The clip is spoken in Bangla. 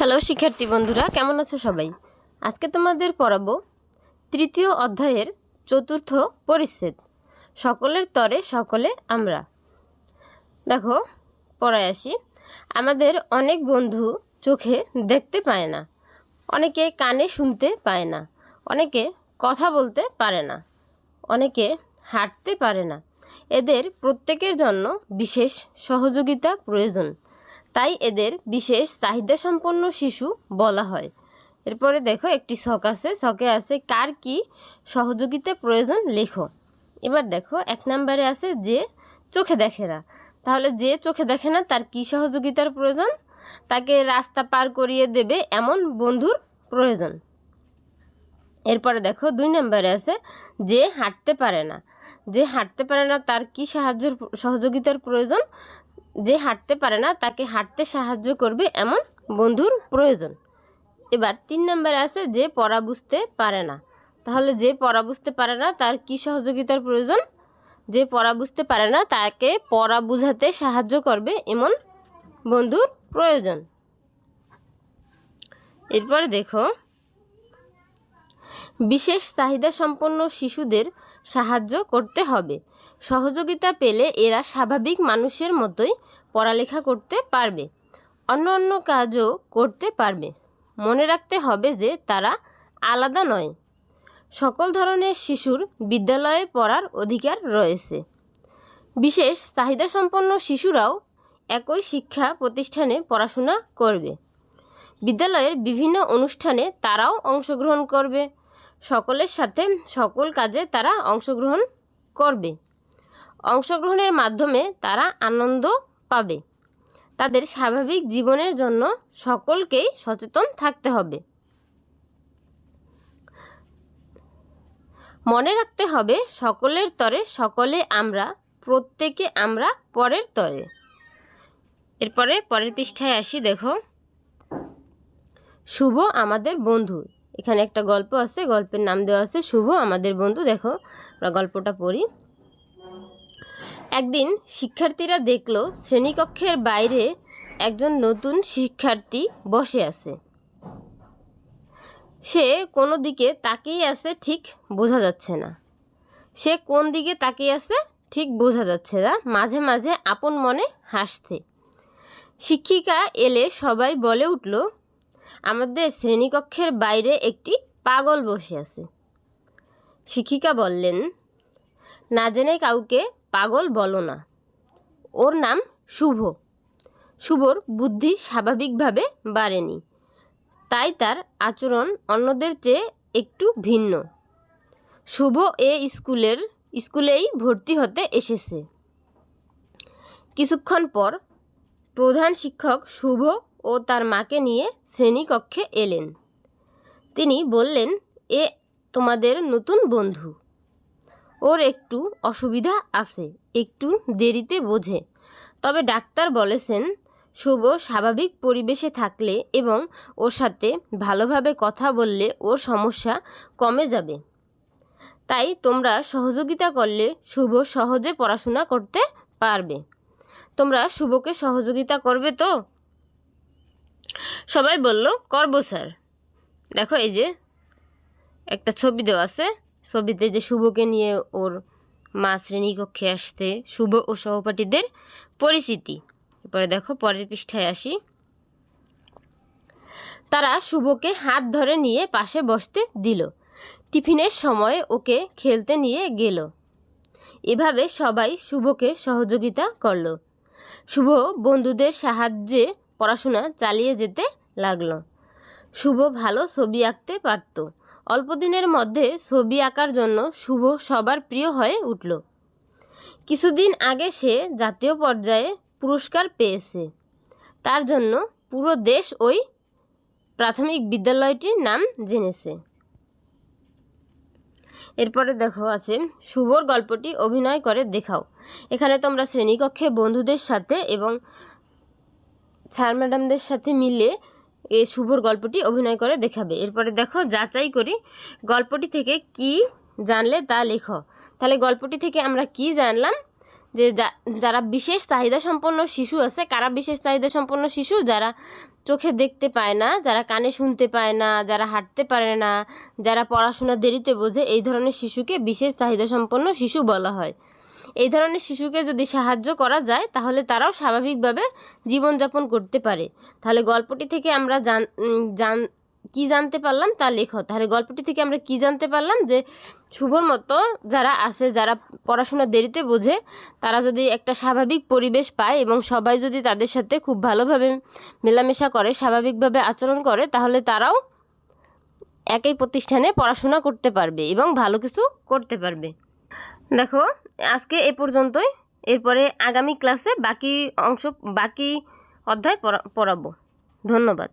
হ্যালো শিক্ষার্থী বন্ধুরা, কেমন আছো সবাই? আজকে তোমাদের পড়াবো তৃতীয় অধ্যায়ের চতুর্থ পরিচ্ছেদ। সকলের তরে সকলে আমরা। দেখো, পড়ায় আসি। আমাদের অনেক বন্ধু চোখে দেখতে পায় না। অনেকে কানে শুনতে পায় না। অনেকে কথা বলতে পারে না। অনেকে হাঁটতে পারে না। এদের প্রত্যেকের জন্য বিশেষ সহযোগিতা প্রয়োজন। তাই এদের বিশেষ চাহিদা সম্পন্ন শিশু বলা হয়। এরপরে দেখো, একটি শখ আছে। শখে আছে, কার কি সহযোগিতা প্রয়োজন? লেখো। এবার দেখো, এক নম্বরে আছে যে চোখে দেখে না। তাহলে যে চোখে দেখে না, তার কি সহযোগিতার প্রয়োজন? তাকে রাস্তা পার করিয়ে দেবে এমন বন্ধুর প্রয়োজন। এরপরে দেখো, দুই নম্বরে আছে যে হাঁটতে পারে না। যে হাঁটতে পারে না, তার কি সাহায্যের সহযোগিতার প্রয়োজন? যে হাঁটতে পারে না, তাকে হাঁটতে সাহায্য করবে এমন বন্ধুর প্রয়োজন। এবার তিন নম্বরে আছে, যে পড়া বুঝতে পারে না। তাহলে যে পড়া বুঝতে পারে না, তার কি সহযোগিতার প্রয়োজন? যে পড়া বুঝতে পারে না, তাকে পড়া বুঝাতে সাহায্য করবে এমন বন্ধুর প্রয়োজন। এরপরে দেখো, বিশেষ চাহিদা সম্পন্ন শিশুদের সাহায্য করতে হবে। সহযোগিতা পেলে এরা স্বাভাবিক মানুষের মতোই পড়ালেখা করতে পারবে অন্য অন্য কাজও করতে পারবে। মনে রাখতে হবে যে তারা আলাদা নয়। সকল ধরনের শিশুর বিদ্যালয়ে পড়ার অধিকার রয়েছে। বিশেষ চাহিদা সম্পন্ন শিশুরাও একই শিক্ষা প্রতিষ্ঠানে পড়াশোনা করবে। বিদ্যালয়ের বিভিন্ন অনুষ্ঠানে তারাও অংশগ্রহণ করবে। সকলের সাথে সকল কাজে তারা অংশগ্রহণ করবে। অংশগ্রহণের মাধ্যমে তারা আনন্দ পাবে। তাদের স্বাভাবিক জীবনের জন্য সকলকেই সচেতন থাকতে হবে। মনে রাখতে হবে, সকলের তরে সকলে আমরা, প্রত্যেকে আমরা পরের তরে। এরপরে পরের পৃষ্ঠায় আসি, দেখো। শুভ আমাদের বন্ধু। এখানে একটা গল্প আছে, গল্পের নাম দেওয়া আছে, শুভ আমাদের বন্ধু। দেখো, আমরা গল্পটা পড়ি। একদিন শিক্ষার্থীরা দেখল শ্রেণীকক্ষের বাইরে একজন নতুন শিক্ষার্থী বসে আছে। সে কোনো দিকে তাকিয়ে আছে ঠিক বোঝা যাচ্ছে না। সে কোন দিকে তাকিয়ে আছে ঠিক বোঝা যাচ্ছে না। মাঝে মাঝে আপন মনে হাসছে। শিক্ষিকা এলে সবাই বলে উঠল, আমাদের শ্রেণীকক্ষের বাইরে একটি পাগল বসে আছে। শিক্ষিকা বললেন, না জেনে কাউকে পাগল বলো না। ওর নাম শুভ। শুভর বুদ্ধি স্বাভাবিকভাবে বাড়েনি। তাই তার আচরণ অন্যদের চেয়ে একটু ভিন্ন। শুভ এ স্কুলের, স্কুলেই ভর্তি হতে এসেছে। কিছুক্ষণ পর প্রধান শিক্ষক শুভ ও তার মাকে নিয়ে শ্রেণীকক্ষে এলেন। তিনি বললেন, এ তোমাদের নতুন বন্ধু। ওর একটু অসুবিধা আছে, একটু দেরিতে বোঝে। তবে ডাক্তার বলেছেন, শুভ স্বাভাবিক পরিবেশে থাকলে এবং ওর সাথে ভালোভাবে কথা বললে ওর সমস্যা কমে যাবে। তাই তোমরা সহযোগিতা করলে শুভ সহজে পড়াশোনা করতে পারবে। তোমরা শুভকে সহযোগিতা করবে তো? সবাই বলল, করব স্যার। দেখো এই যে একটা ছবি দেওয়া আছে। ছবিতে যে শুভকে নিয়ে ওর মা শ্রেণীকক্ষে আসতে শুভ ও সহপাঠীদের পরিচিতি। এরপরে দেখো পরের পৃষ্ঠায় আসি। তারা শুভকে হাত ধরে নিয়ে পাশে বসতে দিল। টিফিনের সময় ওকে খেলতে নিয়ে গেল। এভাবে সবাই শুভকে সহযোগিতা করল। শুভ বন্ধুদের সাহায্যে পড়াশোনা চালিয়ে যেতে লাগল। শুভ ভালো ছবি আঁকতে পারত। অল্প দিনের মধ্যে ছবি আঁকার জন্য শুভ সবার প্রিয় হয়ে উঠল। কিছুদিন আগে সে জাতীয় পর্যায়ে পুরস্কার পেয়েছে। তার জন্য পুরো দেশ ওই প্রাথমিক বিদ্যালয়টির নাম জেনেছে। এরপরে দেখো আছে, শুভর গল্পটি অভিনয় করে দেখাও। এখানে তোমরা শ্রেণীকক্ষে বন্ধুদের সাথে এবং স্যার ম্যাডামদের সাথে মিলে এই শুভর গল্পটি অভিনয় করে দেখাবে। এরপরে দেখো, যাচাই করি গল্পটি থেকে কি জানলে তা লেখো। তাহলে গল্পটি থেকে আমরা কি জানলাম যা- যারা বিশেষ চাহিদা সম্পন্ন শিশু আছে, কারা বিশেষ চাহিদা সম্পন্ন শিশু? যারা চোখে দেখতে পায় না, যারা কানে শুনতে পায় না, যারা হাঁটতে পারে না, যারা পড়াশোনা দেরিতে বোঝে, এই ধরনের শিশুকে বিশেষ চাহিদা সম্পন্ন শিশু বলা হয়। এই ধরনের শিশুকে যদি সাহায্য করা যায়, তাহলে তারাও স্বাভাবিকভাবে জীবনযাপন করতে পারে। তাহলে গল্পটি থেকে আমরা জান জান, কী জানতে পারলাম তা লেখো। তাহলে গল্পটি থেকে আমরা কি জানতে পারলাম যে শুভর মতো যারা আছে, যারা পড়াশোনা দেরিতে বোঝে, তারা যদি একটা স্বাভাবিক পরিবেশ পায় এবং সবাই যদি তাদের সাথে খুব ভালোভাবে মেলামেশা করে, স্বাভাবিকভাবে আচরণ করে, তাহলে তারাও একই প্রতিষ্ঠানে পড়াশোনা করতে পারবে এবং ভালো কিছু করতে পারবে। দেখো আজকে এ পর্যন্তই। এরপরে আগামী ক্লাসে বাকি অংশ বাকি অধ্যায় পড়া- পড়াবো। ধন্যবাদ।